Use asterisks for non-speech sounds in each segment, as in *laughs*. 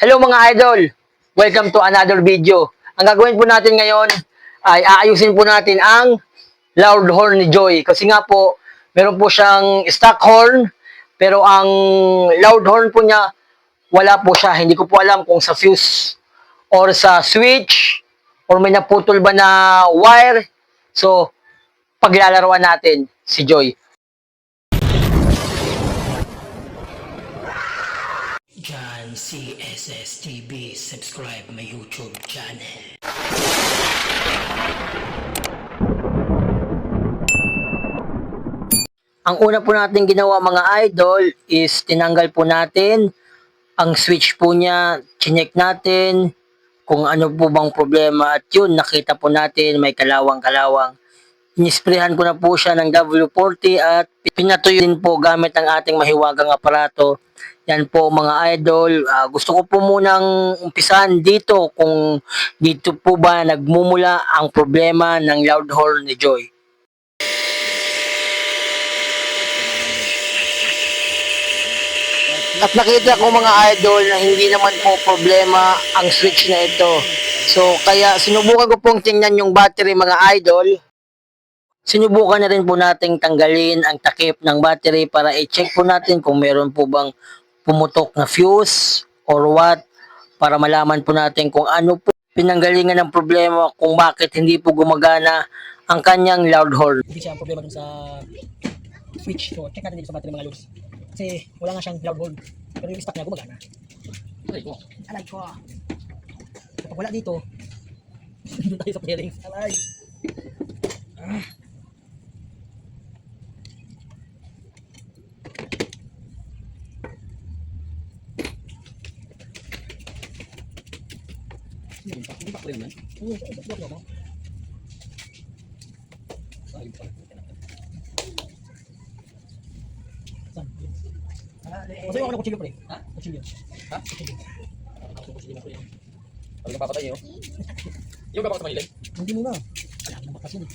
Hello mga idol! Welcome to another video. Ang gagawin po natin ngayon ay aayusin po natin ang loud horn ni Joy. Kasi nga po, meron po siyang stock horn, pero ang loud horn po niya, wala po siya. Hindi ko po alam kung sa fuse or sa switch or may naputol ba na wire. So, paglalaroan natin si Joy. TV, subscribe my YouTube channel. Ang una po natin ginawa mga idol is tinanggal po natin ang switch po niya, chinek natin kung ano po bang problema at yun nakita po natin may kalawang-kalawang. Inisprehan ko na po siya ng W40 at pinatuyo din po gamit ang ating mahiwagang aparato. Yan po mga idol. Ah, gusto ko po munang umpisahan dito kung dito po ba nagmumula ang problema ng loud horn ni Joy. At nakita ko mga idol na hindi naman po problema ang switch na ito. So kaya sinubukan ko pong tingnan yung battery mga idol. Sinubukan na rin po nating tanggalin ang takip ng battery para i-check po natin kung meron po bang pumutok na fuse or what para malaman po natin kung ano po pinanggalingan ng problema kung bakit hindi po gumagana ang kanyang loud horn. Hindi siya ang problema dun sa switch. So, check natin dito sa battery mga logs. Kasi wala nga siyang loud hold. Pero yung stock niya gumagana. Aray ko. Aray ko. Kapag wala dito, *laughs* doon tayo sa bearings. Aray. Ah. Hindi pa, hindi pa pala yan. Oo, sa sa sa mo. Ayun pa. Saan? Masaya ako ng kutsilyo pre. Ha? Kutsilyo. Ha? Kutsilyo. Ako kutsilyo na pre. Ano napapatay niyo? *laughs* Yung gawa ko sa Manila. Hindi mo na. Wala na bakas yun eh.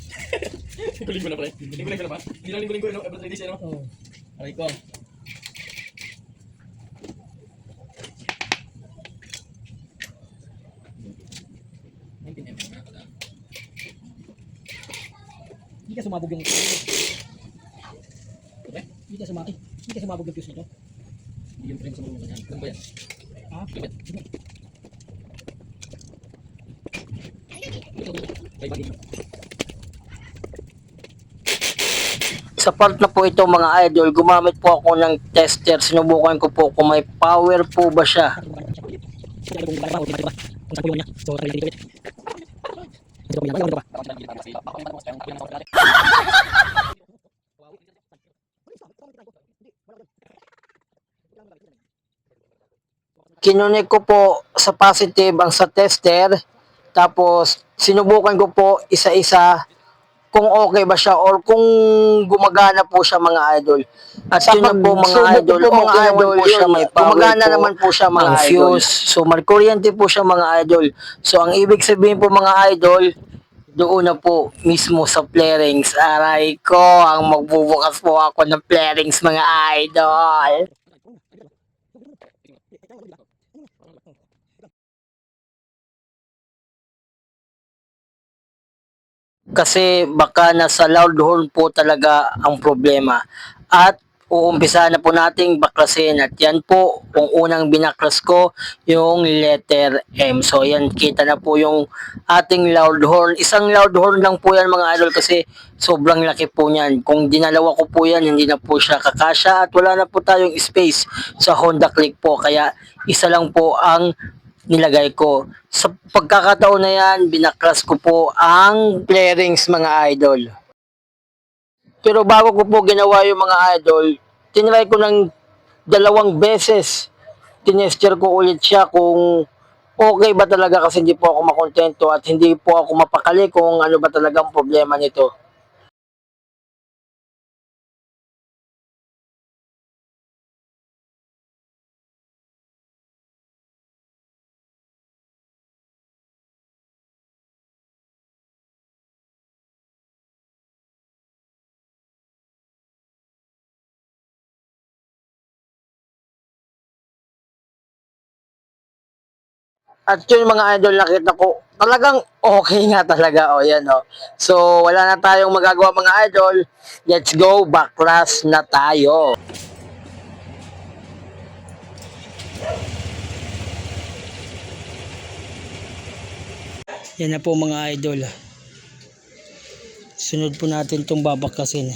*laughs* Guling ko na pre. Guling ko na ba? Hindi lang ko no. Every day ano. Oo. Aray ko. Hindi sumabog yung Hindi ka sumabog. Hindi ka sumabog yung fuse nito. Hindi yung frame sa mga ganyan. Ano ba yan? Ha? Kay bagay. Sa part na po ito mga idol, gumamit po ako ng tester. Sinubukan ko po kung may power po ba siya. Kung saan po yun niya. So, try dito ulit. Kinunik ko po sa positive ang sa tester. Tapos sinubukan ko po isa-isa kung okay ba siya or kung gumagana po siya mga idol. At yun na po mga idol, po, mga idol, po siya may power gumagana naman po siya mga ang idol. fuse. So magkuryente po siya mga idol. So ang ibig sabihin po mga idol, doon na po mismo sa flarings. Aray ko, ang magbubukas po ako ng flarings mga idol. Kasi baka nasa loud horn po talaga ang problema. At uumpisa na po nating baklasin at yan po kung unang binaklas ko yung letter M. So yan kita na po yung ating loud horn. Isang loud horn lang po yan mga idol kasi sobrang laki po niyan. Kung dinalawa ko po yan hindi na po siya kakasya at wala na po tayong space sa Honda Click po. Kaya isa lang po ang nilagay ko. Sa pagkakataon na yan, binaklas ko po ang flarings mga idol. Pero bago ko po ginawa yung mga idol, tinry ko ng dalawang beses. Tinester ko ulit siya kung okay ba talaga kasi hindi po ako makontento at hindi po ako mapakali kung ano ba talagang problema nito. At yung mga idol nakita ko, talagang okay nga talaga. O, yan, o. So, wala na tayong magagawa mga idol. Let's go, backlash na tayo. Yan na po mga idol. Sunod po natin itong babakasin.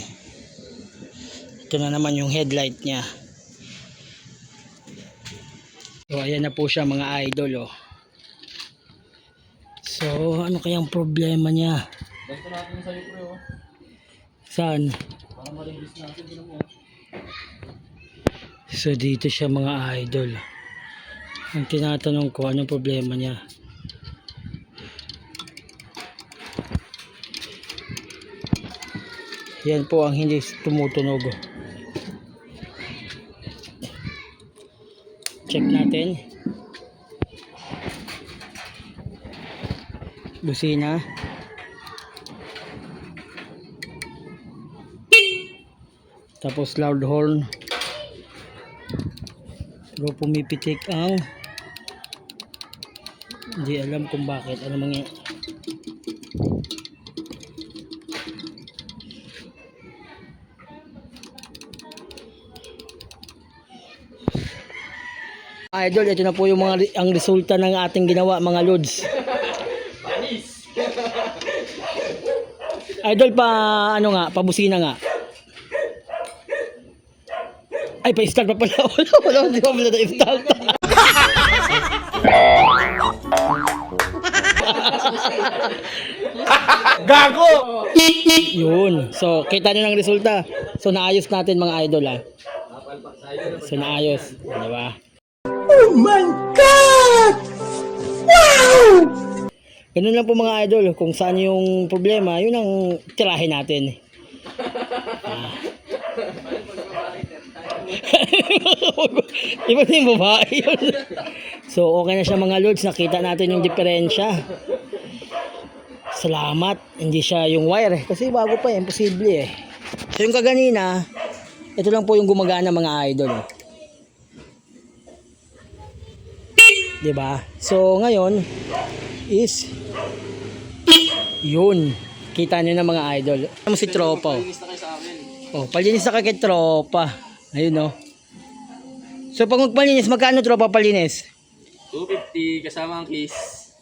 Ito na naman yung headlight niya. So ayan na po siya mga idol oh. So ano kayang problema niya? Basta natin sa'yo pre oh. Saan? Para ma-release natin din mo. So dito siya mga idol. Ang tinatanong ko anong problema niya? Yan po ang hindi tumutunog. Check natin. Busina. Tapos loud horn. Pero pumipitik ang hindi alam kung bakit ano mangyay Idol, ito na po yung mga ang resulta ng ating ginawa mga lods. Idol pa ano nga, pabusina nga. Ay, pa-install pa pala. *laughs* Wala, wala, hindi pa pala na-install. *laughs* Gago! Yun. So, kita nyo ng resulta. So, naayos natin mga idol ah. So, naayos. Di ba? Oh my God! Wow! Ganun lang po mga idol. Kung saan yung problema, yun ang tirahin natin. Ah. *laughs* Iba yung babae yun. So, okay na siya mga lords. Nakita natin yung diferensya. Salamat. Hindi siya yung wire. eh. Kasi bago pa eh. Imposible eh. So yung kaganina, ito lang po yung gumagana mga idol. 'Di ba? So ngayon is yun. Kita niyo na mga idol. Ano si tropa? oh. Oh, palinis na kay tropa. Ayun oh. So pag magpalinis, magkano tropa palinis? 250 kasama ang kiss.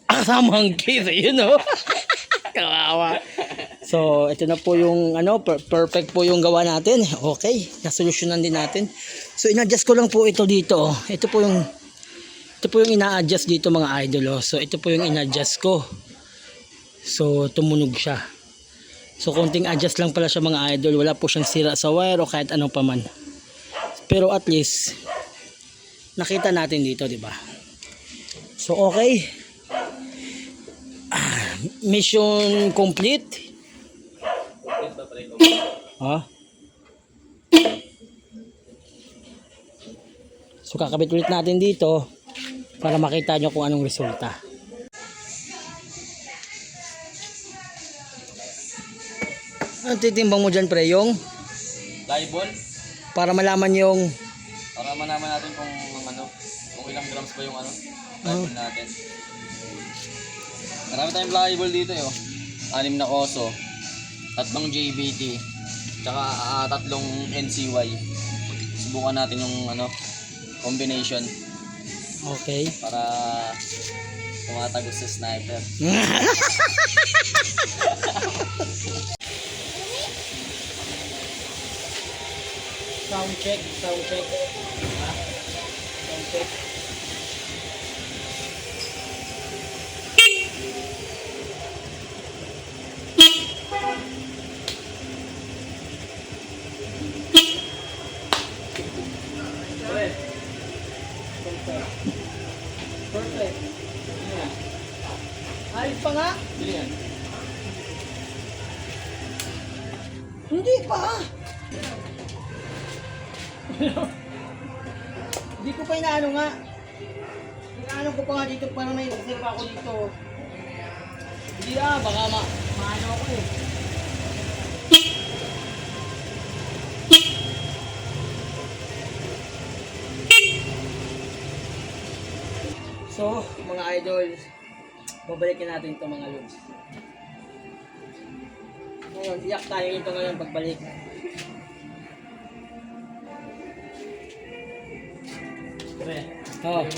Ah, kasama ang kiss. Ayun oh. *laughs* Kawawa. So, ito na po yung ano, per- perfect po yung gawa natin. Okay, nasolusyonan din natin. So, in-adjust ko lang po ito dito. oh. Ito po yung ito po yung ina-adjust dito mga idol. Oh. So, ito po yung in-adjust ko. So, tumunog siya. So, konting adjust lang pala siya mga idol. Wala po siyang sira sa wire o kahit anong paman. Pero at least, nakita natin dito, di ba? So, okay. Ah, Mission complete. Ha? So kakabit ulit natin dito para makita nyo kung anong resulta. Ano titimbang mo dyan pre? Yung Live ball. para malaman yung Para malaman natin kung ano, kung ilang grams ba yung ano, live ball natin. Marami tayong flyable dito yo. Anim na koso, tatlong JBT, tsaka ah, tatlong NCY. Subukan natin yung ano, combination okay. para tumatagos sa sniper. *laughs* Sound check, sound check. Ha? Sound check. Perfect. Ayos pa nga? Hindi pa. Hindi pa inaano nga. Inaano ko pa nga dito para may reserve ako dito. Hindi ah, baka ma maano ako eh. So mga idol, babalikin natin ito mga lods. Ngayon, iyak tayo ito ngayon pagbalik. Pre, Oh,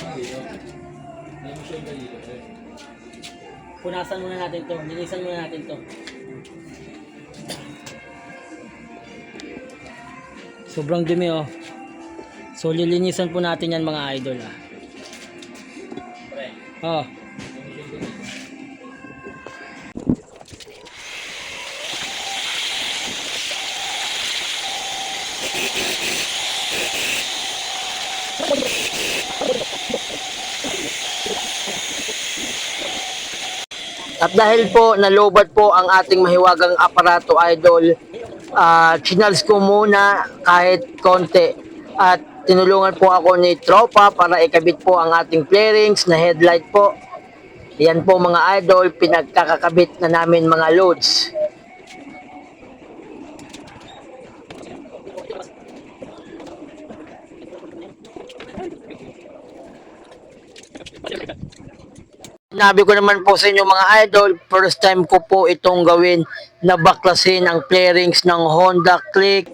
punasan muna natin to. Linisan muna natin to. Sobrang dumi oh. So lilinisan po natin yan mga idol ah. Oh. At dahil po nalobat po ang ating mahiwagang aparato idol, uh, chinals ko muna kahit konti. At tinulungan po ako ni Tropa para ikabit po ang ating flarings na headlight po. Yan po mga idol, pinagkakakabit na namin mga loads. Sinabi ko naman po sa inyo mga idol, first time ko po itong gawin na baklasin ang flarings ng Honda Click.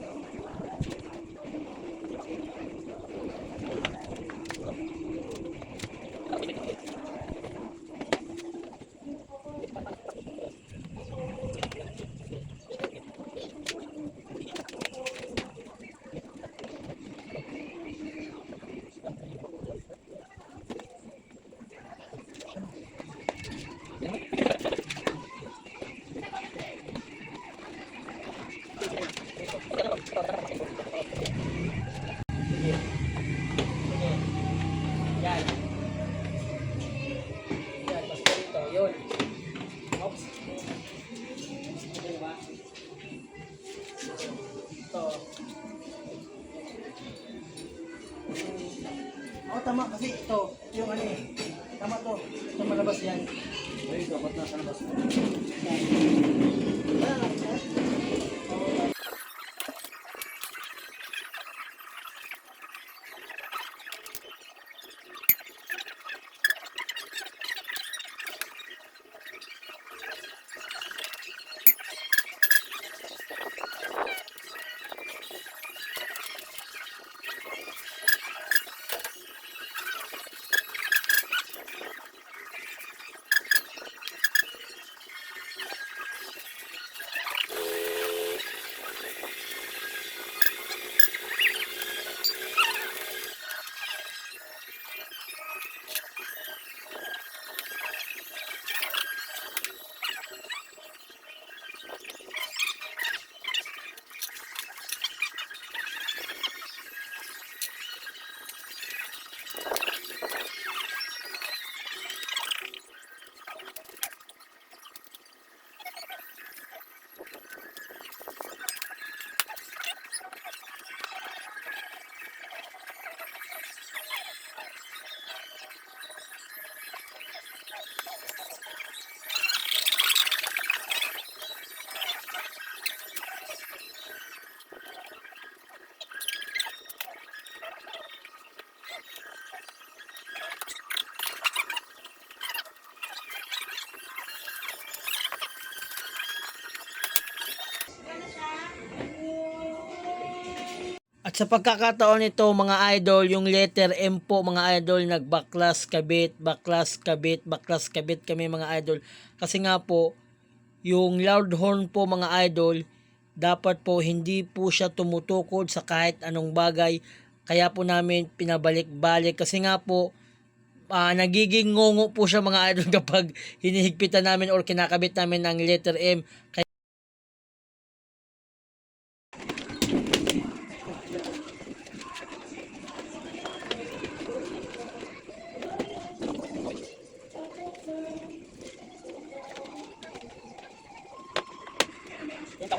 Sa pagkakataon nito mga idol, yung letter M po mga idol, nagbaklas kabit, baklas kabit, baklas kabit kami mga idol. Kasi nga po, yung loud horn po mga idol, dapat po hindi po siya tumutukod sa kahit anong bagay. Kaya po namin pinabalik-balik kasi nga po, ah, nagiging ngongo po siya mga *laughs* idol kapag hinihigpitan namin or kinakabit namin ng letter M. Kaya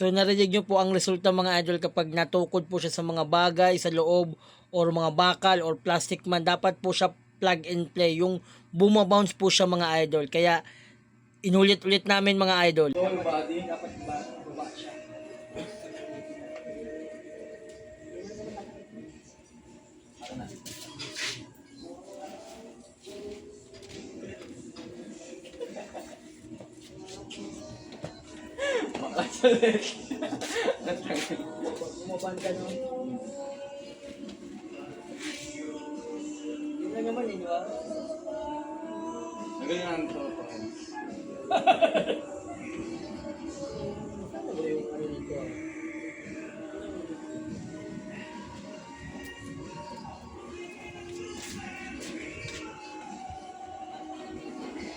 So narinig nyo po ang resulta mga idol kapag natukod po siya sa mga bagay sa loob or mga bakal or plastic man dapat po siya plug and play yung bumabounce po siya mga idol kaya inulit-ulit namin mga idol body. Dapat ba, baba siya. Bumaban ka no? Yun naman eh, di ba? Nagalingan to. Ano ba yung ano dito? ah?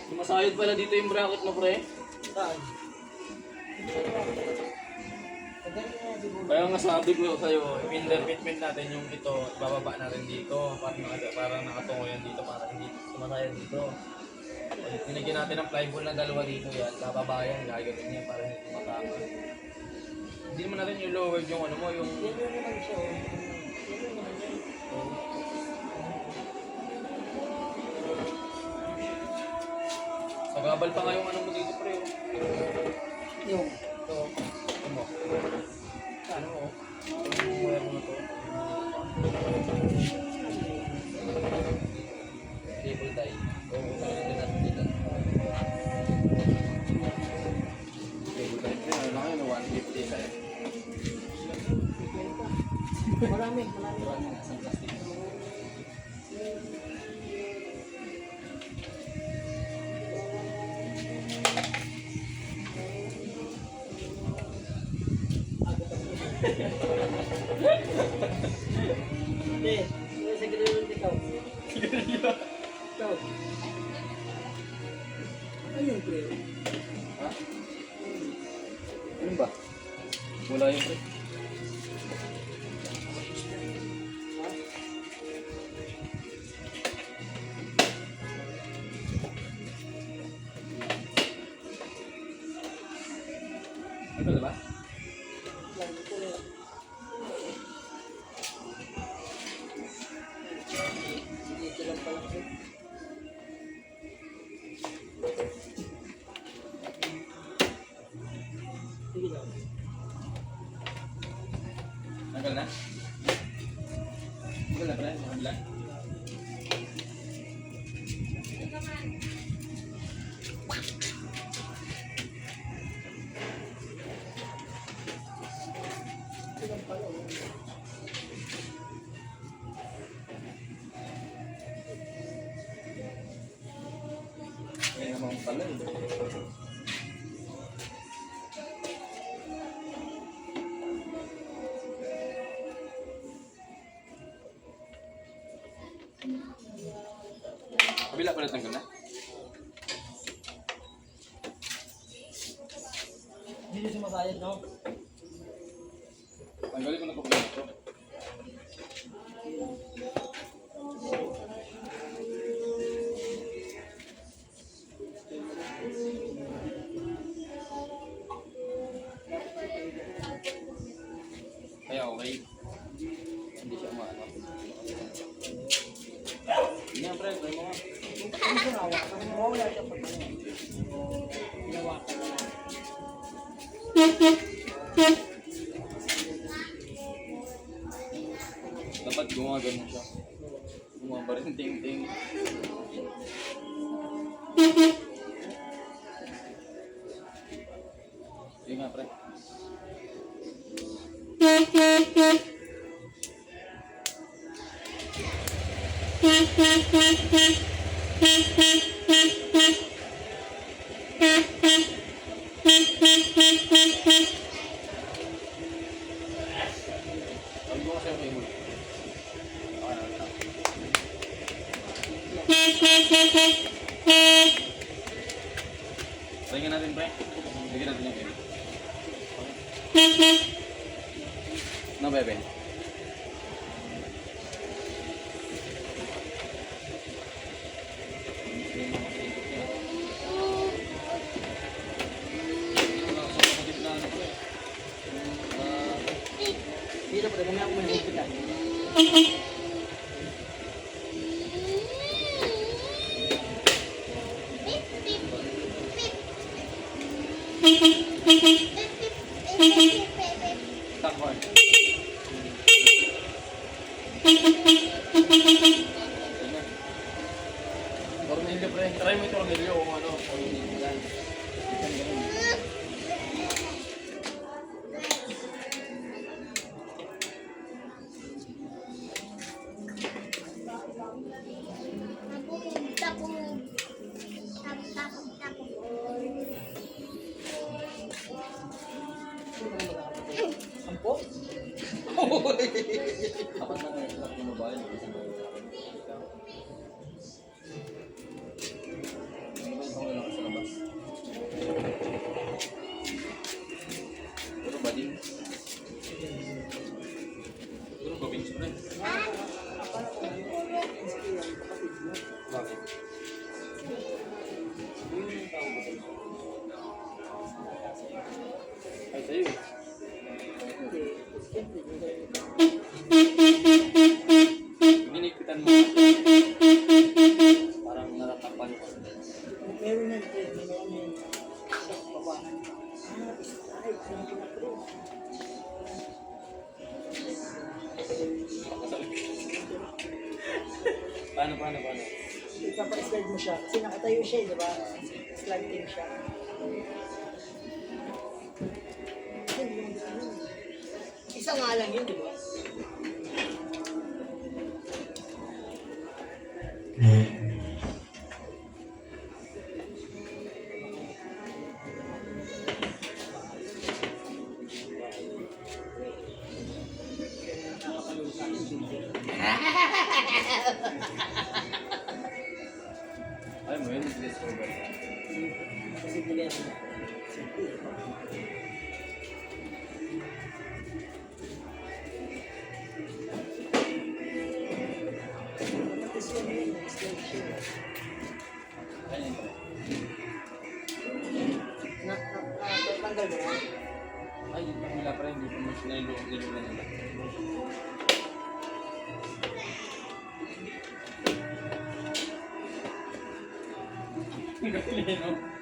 Sumasayod pala dito yung bracket mo, pre. Saan? Kaya nga sabi ko sa'yo, finger fitment natin yung ito, bababa natin dito, para, naka, para nakatungo yan dito, para hindi sumasayad dito. Tinigyan natin ng plywood na dalawa dito yan, bababa yan, gagawin niya para hindi tumatama. Hindi naman natin yung lowered yung ano mo, yung... Yan yung naman siya. oh. Sagabal pa nga yung ano mo dito, pre. Oh. Yung, ito. Ano mo? Ano mo? Yung wire Hindi. Sa gano'n ikaw. Ikaw. *laughs* Na pre? Sa paano, paano, paano? Ipapa-slide mo siya. Kasi nakatayo siya, eh, di ba? Slide team siya. Isa nga lang yun, di ba? Ano nilulunan nila. Ang galing, no?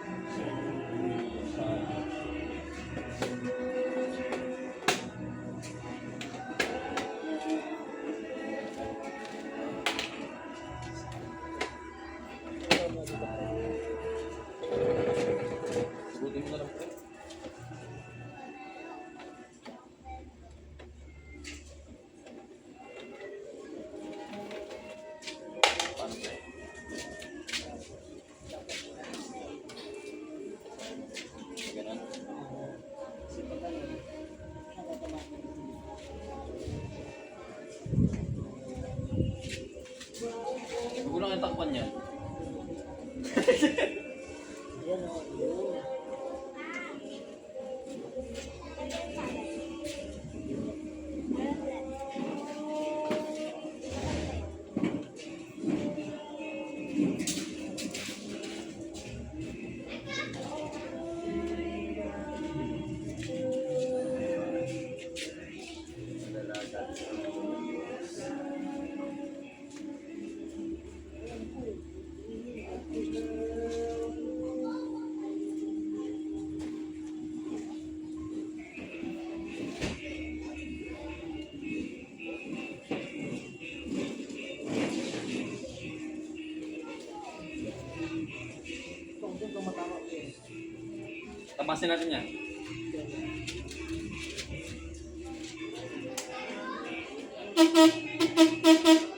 Ano yung takpan niya? Lepasin nasinya. Thank you.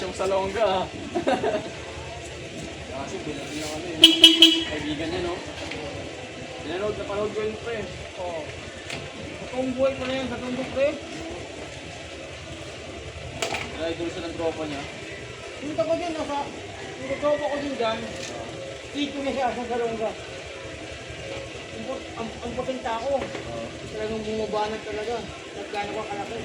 Asyong salongga ah. Kasi binati na kami. Kaibigan niya no. Pinanood na panood ko yun pre. Oo. Totoong buhay ko na yan, totoong buhay pre. Idol siya ng tropa niya. Punta ko din, nasa, yung tropa ko din dyan, dito na siya sa Salonga. Ang, ang, ang potenta ako. Talagang bumabanat talaga. Nagkano ka kalaki.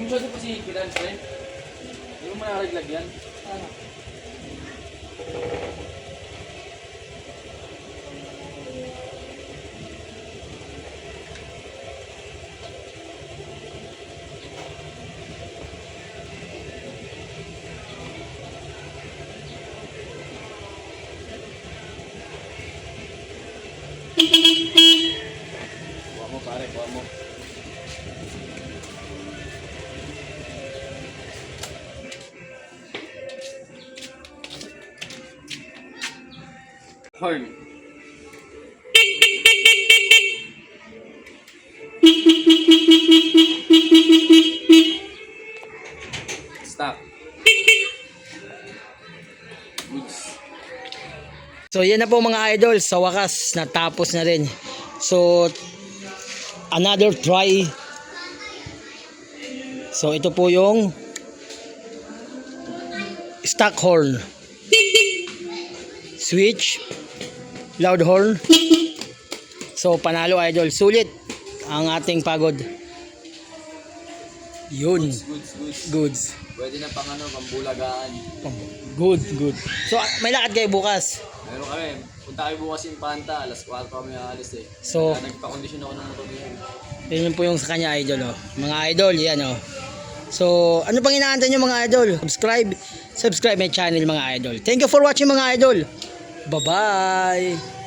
Dalawa. Huwag mo masyado pa si Kiran, pre. Hindi mo manaraglag yan. Ano? So yan na po mga idol, sa wakas natapos na rin. So another try. So ito po yung stock horn. Switch, loud horn. So panalo idol, sulit ang ating pagod. Yun, Goods, goods. goods. Pwede na pang ano, pambulagaan. Good, good. So may lakad kayo bukas. Meron kami. Punta kayo bukas yung Panta. Alas 4 kami aalis eh. So- Kaya nagpa-condition ako ng motor ngayon. Yun po yung sa kanya idol oh. Mga idol, yan oh. So, ano pang inaantay nyo mga idol? Subscribe, subscribe my channel mga idol. Thank you for watching mga idol. Bye-bye.